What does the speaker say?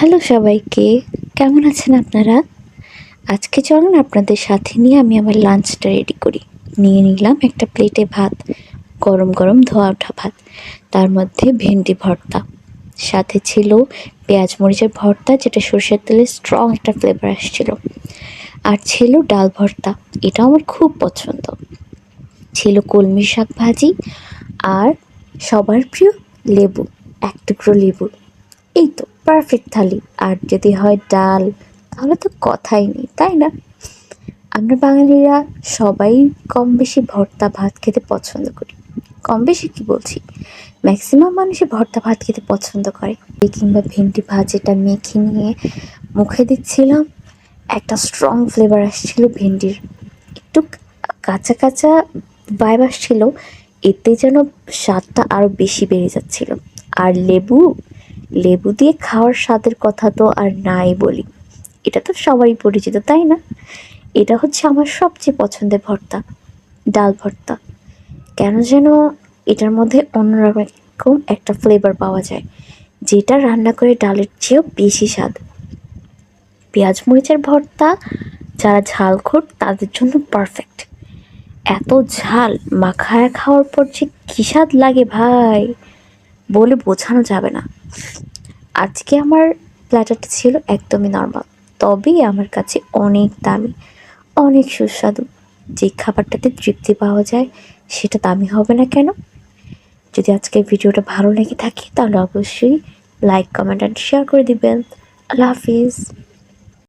Hello সবাইকে, কেমন আছেন আপনারা? আজকে চলুন আপনাদের সাথে নিয়ে আমি আমার লাঞ্চটা রেডি করি। নিয়ে নিলাম একটা প্লেটে ভাত, গরম গরম ধোয়া ওঠা ভাত, তার মধ্যে ভেন্ডি ভর্তা। সাথে ছিল পেঁয়াজ মরিচের ভর্তা, যেটা সরষের তেলে স্ট্রং একটা ফ্লেভার আসছিল। আর ছিল ডাল ভর্তা এটা আমার খুব পছন্দ। ছিল কলমি শাক ভাজি আর সবার প্রিয় লেবু, এক টুকরো লেবু। এই তো। পারফেক্ট থালি। আর যদি হয় ডাল, তাহলে তো কথাই নেই, তাই না? আমরা বাঙালিরা সবাই কম বেশি ভর্তা ভাত খেতে পছন্দ করি। কম বেশি কি বলছি? ম্যাক্সিমাম মানুষই ভর্তা ভাত খেতে পছন্দ করে। কিংবা ভেন্ডি ভাজিটা মেখে নিয়ে মুখে দিচ্ছিলাম, একটা স্ট্রং ফ্লেভার আসছিল ভেন্ডির। একটু কাঁচা কাঁচা ভাইব আসছিল, এতে যেন স্বাদটা আরও বেশি বেড়ে যাচ্ছিল। আর লেবু লেবু দিয়ে খাওয়ার স্বাদের কথা তো আর নাই বলি। এটা তো সবারই পরিচিত, তাই না? এটা হচ্ছে আমার সবচেয়ে পছন্দের ভর্তা, ডাল ভর্তা। কেন যেন এটার মধ্যে অন্যরকম একটা ফ্লেভার পাওয়া যায়, যেটা রান্না করে ডালের চেয়েও বেশি স্বাদ। পেঁয়াজ মরিচের ভর্তা, যারা ঝাল ঝালখোর তাদের জন্য পারফেক্ট এত ঝাল মাখায় খাওয়ার পর যে কী স্বাদ লাগে ভাই, বলে বোঝানো যাবে না। আজকে আমার প্ল্যাটারটা ছিল একদমই নর্মাল তবে আমার কাছে অনেক দামি, অনেক সুস্বাদু। যে খাবারটাতে তৃপ্তি পাওয়া যায়, সেটা দামি হবে না কেন? যদি আজকের ভিডিওটা ভালো লেগে থাকে, তাহলে অবশ্যই লাইক কমেন্ট অ্যান্ড শেয়ার করে দিবেন। আল্লাহ হাফিজ।